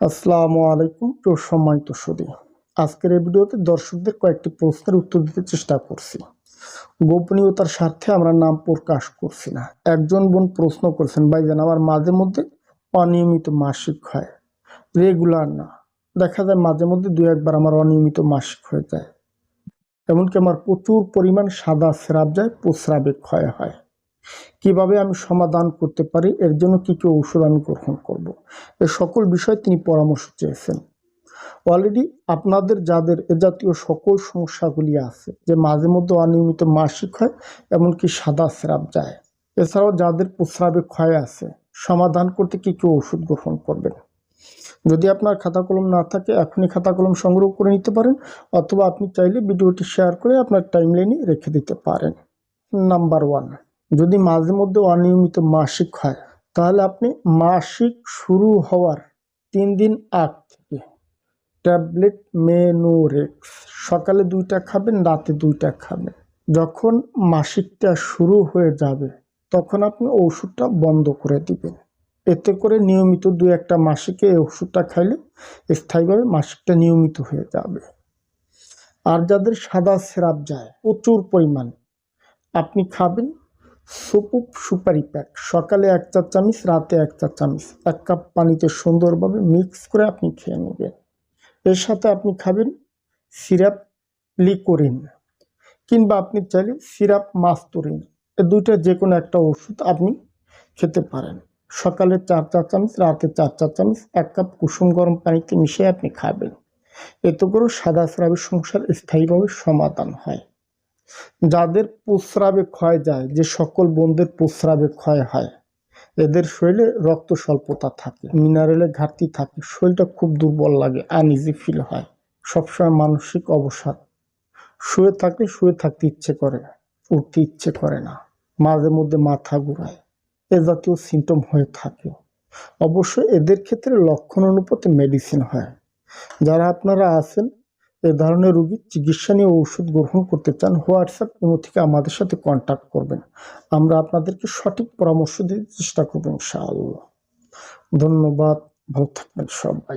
আসসালামু আলাইকুম প্রিয় সম্মানিত সুদী। আজকের এই ভিডিওতে দর্শকদের কয়েকটি প্রশ্নের উত্তর দিতে চেষ্টা করছি। গোপনীয়তার স্বার্থে আমরা নাম প্রকাশ করছি না। একজন বোন প্রশ্ন করেছেন, ভাইজান, আমার মাঝে মধ্যে অনিয়মিত মাসিক হয়? রেগুলার না। দেখা যায় মাঝে মধ্যে দু একবার আমার অনিয়মিত মাসিক হয়ে যায়। এমনকি আমার প্রচুর পরিমাণ সাদা স্রাব যায় প্রস্রাবে ক্ষয় হয়। কীভাবে আমি সমাধান করতে পারি, এর জন্য কি কি ঔষধ আমি গ্রহণ করব। এ সকল বিষয়ে তিনি পরামর্শ চেয়েছেন। অলরেডি আপনাদের যাদের এ জাতীয় সকল সমস্যাগুলি আছে, যে মাঝে মধ্যে অনিয়মিত মাসিক হয়, এমনকি সাদা স্রাব যায়, এছাড়াও যাদের প্রস্রাবে ক্ষয় আছে, সমাধান করতে কি কি ওষুধ গ্রহণ করবেন? যদি আপনার খাতা কলম না থাকে, এখনই খাতা কলম সংগ্রহ করে নিতে পারেন, অথবা আপনি চাইলে ভিডিওটি শেয়ার করে আপনার টাইমলাইনে রেখে দিতে পারেন। নাম্বার ওয়ান যদি মাঝে মধ্যে অনিয়মিত মাসিক হয়, তাহলে আপনি মাসিক শুরু হওয়ার তিন দিন আগ থেকে ট্যাবলেট মেনোরেক্স। সকালে দুইটা খাবেন, রাতে দুইটা খাবেন। যখন মাসিকটা শুরু হয়ে যাবে, তখন আপনি ওষুধটা বন্ধ করে দিবেন। এতে করে নিয়মিত দু একটা মাসিকে এই ওষুধটা খাইলে স্থায়ীভাবে মাসিকটা নিয়মিত হয়ে যাবে। আর যাদের সাদা স্রাব যায়, প্রচুর পরিমাণে। আপনি খাবেন সুপুপ সুপারি প্যাক। সকালে এক চার চামিচ, রাতে এক চার চামচ। এক কাপ পানিতে সুন্দরভাবে মিক্স করে আপনি খেয়ে নেবেন। এর সাথে আপনি খাবেন সিরাপ লিকোরিন, কিংবা আপনি চাইলে সিরাপ মাস্তুরিন। এ দুইটা যে কোনো একটা ওষুধ আপনি খেতে পারেন। সকালে চার চার চামচ, রাতে চার চার চামচ, এক কাপ কুসুম গরম পানিতে মিশিয়ে আপনি খাবেন। এতে করে সাদা স্রাবের সমস্যার স্থায়ীভাবে সমাধান হয়। যাদের প্রস্রাবে ক্ষয় যায়, যে সকল বোনদের প্রস্রাবে ক্ষয় হয়, এদের শরীরে রক্ত স্বল্পতা থাকে মিনারেলের ঘাটতি থাকে, শরীরটা খুব দুর্বল লাগে আনইজি ফিল হয়, সবসময় মানসিক অবসাদ। শুয়ে থাকলে শুয়ে থাকতে ইচ্ছে করে, উঠতে ইচ্ছে করে না, মাঝে মধ্যে মাথা ঘুরায়, এ জাতীয় সিমটম হয়ে থাকে। অবশ্য এদের ক্ষেত্রে লক্ষণ অনুপাতে মেডিসিন হয়। যারা আপনারা আছেন এ ধরনের রোগীর চিকিৎসা নিয়ে ওষুধ গ্রহণ করতে চান, হোয়াটসঅ্যাপ ইমো থেকে আমাদের সাথে কন্ট্যাক্ট করবেন। আমরা আপনাদেরকে সঠিক পরামর্শ দিতে চেষ্টা করবেন ইনশাআল্লাহ। ধন্যবাদ, ভালো থাকবেন সবাই।